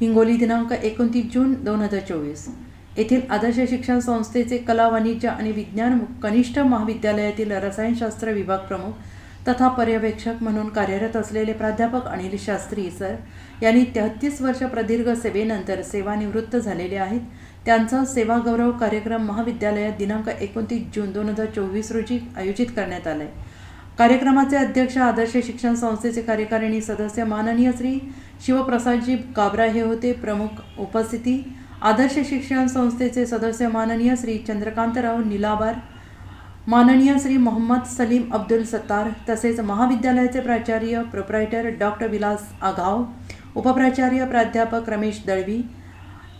हिंगोली दिनांक एकोणतीस जून दोन हजार चोवीस. येथील आदर्श शिक्षण संस्थेचे कला वाणिज्य आणि विज्ञान कनिष्ठ महाविद्यालयातील रसायनशास्त्र विभाग प्रमुख तथा पर्यवेक्षक म्हणून कार्यरत असलेले प्राध्यापक अनिल शास्त्री सर यांनी तेहतीस वर्ष प्रदीर्घ सेवेनंतर सेवानिवृत्त झालेले आहेत. त्यांचा सेवा गौरव कार्यक्रम महाविद्यालयात दिनांक एकोणतीस जून दोन हजार चोवीस रोजी आयोजित करण्यात आला आहे कार्यक्रमाचे अध्यक्ष आदर्श शिक्षण संस्थेचे कार्यकारिणी सदस्य माननीय श्री शिवप्रसादजी काबरा हे होते प्रमुख उपस्थिती. आदर्श शिक्षण संस्थेचे सदस्य माननीय श्री चंद्रकांतराव निलाबार माननीय श्री मोहम्मद सलीम अब्दुल सत्तार तसेच महाविद्यालयाचे प्राचार्य प्रोप्रायटर डॉक्टर विलास आघाव उपप्राचार्य प्राध्यापक Ramesh Dalvi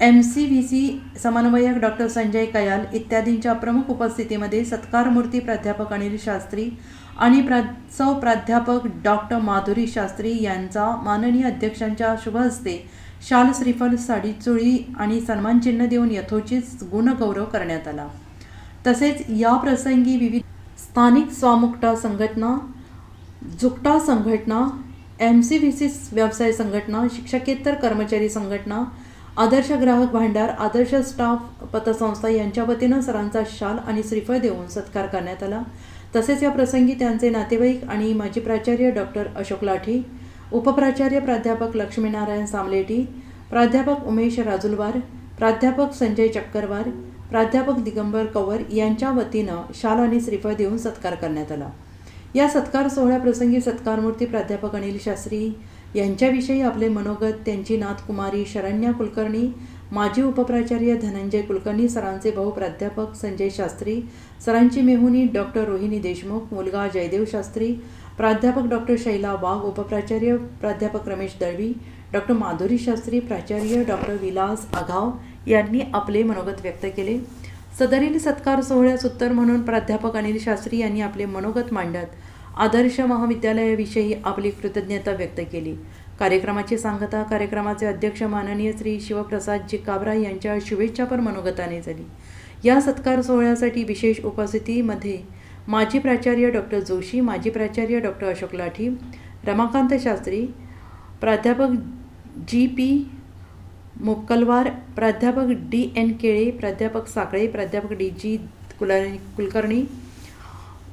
M C V C समन्वयक डॉक्टर संजय कयाल इत्यादींच्या प्रमुख उपस्थितीमध्ये सत्कारमूर्ती प्राध्यापक अनिल शास्त्री आणि प्रा सौ प्राध्यापक डॉक्टर माधुरी शास्त्री यांचा माननीय अध्यक्षांच्या शुभ हस्ते शाल श्रीफल साडी चोळी आणि सन्मानचिन्ह देऊन यथोचित गुणगौरव करण्यात आला. तसेच या प्रसंगी विविध स्थानिक स्वामुक्ता संघटना झुकटा संघटना एम सी व्ही सी व्यवसाय संघटना शिक्षकेतर कर्मचारी संघटना आदर्श ग्राहक भांडार आदर्श स्टाफ पतसंस्था यांच्या वतीनं सरांचा शाल आणि श्रीफळ देऊन सत्कार करण्यात आला. तसेच या प्रसंगी त्यांचे नातेवाईक आणि माजी प्राचार्य डॉक्टर अशोक लाठी उपप्राचार्य प्राध्यापक लक्ष्मीनारायण सामलेटी प्राध्यापक उमेश राजुलवार प्राध्यापक संजय चक्करवार प्राध्यापक दिगंबर कंवर यांच्या वतीनं शाल आणि श्रीफळ देऊन सत्कार करण्यात आला. या सत्कार सोहळ्याप्रसंगी सत्कारमूर्ती प्राध्यापक अनिल शास्त्री यांच्याविषयी आपले मनोगत त्यांची नाथ कुमारी शरण्या कुलकर्णी माजी उपप्राचार्य धनंजय कुलकर्णी सरांचे भाऊ प्राध्यापक संजय शास्त्री सरांची मेहुनी डॉक्टर रोहिणी देशमुख मुलगा जयदेव शास्त्री प्राध्यापक डॉक्टर शैला वाघ उपप्राचार्य प्राध्यापक रमेश दळवी डॉक्टर माधुरी शास्त्री प्राचार्य डॉक्टर विलास आघाव यांनी आपले मनोगत व्यक्त केले. सदरील सत्कार सोहळ्यास उत्तर म्हणून प्राध्यापक अनिल शास्त्री यांनी आपले मनोगत मांडत आदर्श महाविद्यालयाविषयी आपली कृतज्ञता व्यक्त केली. कार्यक्रमाची सांगता कार्यक्रमाचे अध्यक्ष माननीय श्री शिवप्रसादजी काबरा यांच्या शुभेच्छापर मनोगताने झाली. या सत्कार सोहळ्यासाठी विशेष उपस्थितीमध्ये माजी प्राचार्य डॉक्टर जोशी माजी प्राचार्य डॉक्टर अशोक लाठी रमाकांत शास्त्री प्राध्यापक जी पी मुक्कलवार प्राध्यापक डी एन केळे प्राध्यापक साकळे प्राध्यापक डी जी कुला कुलकर्णी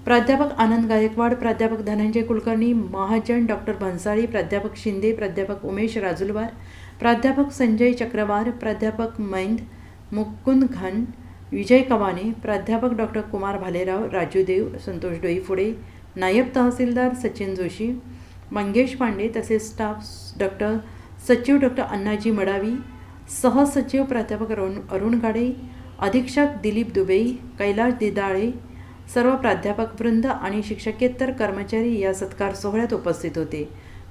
प्राध्यापक आनंद गायकवाड प्राध्यापक धनंजय कुलकर्णी महाजन डॉक्टर भन्साळी प्राध्यापक शिंदे प्राध्यापक उमेश राजुलवार प्राध्यापक संजय चक्रवार प्राध्यापक मैंद मुकुंद घन विजय कवाने प्राध्यापक डॉक्टर कुमार भालेराव राजू देव संतोष डोईफुडे नायब तहसीलदार सचिन जोशी मंगेश पांडे तसेच स्टाफ डॉक्टर सचिव डॉक्टर अण्णाजी मडावी सहसचिव प्राध्यापक अरुण अरुण गाडे अधीक्षक दिलीप दुबे कैलाश दिदाळे सर्व प्राध्यापक वृंद आणि शिक्षकेतर कर्मचारी या सत्कार सोहळ्यात उपस्थित होते.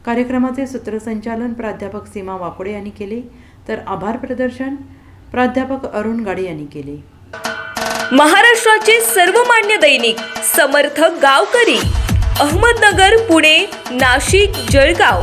कार्यक्रमाचे सूत्रसंचालन प्राध्यापक सीमा वाकोडे यांनी केले तर आभार प्रदर्शन प्राध्यापक अरुण गाडे यांनी केले. महाराष्ट्राचे सर्वमान्य दैनिक समर्थ गावकरी अहमदनगर पुणे नाशिक जळगाव.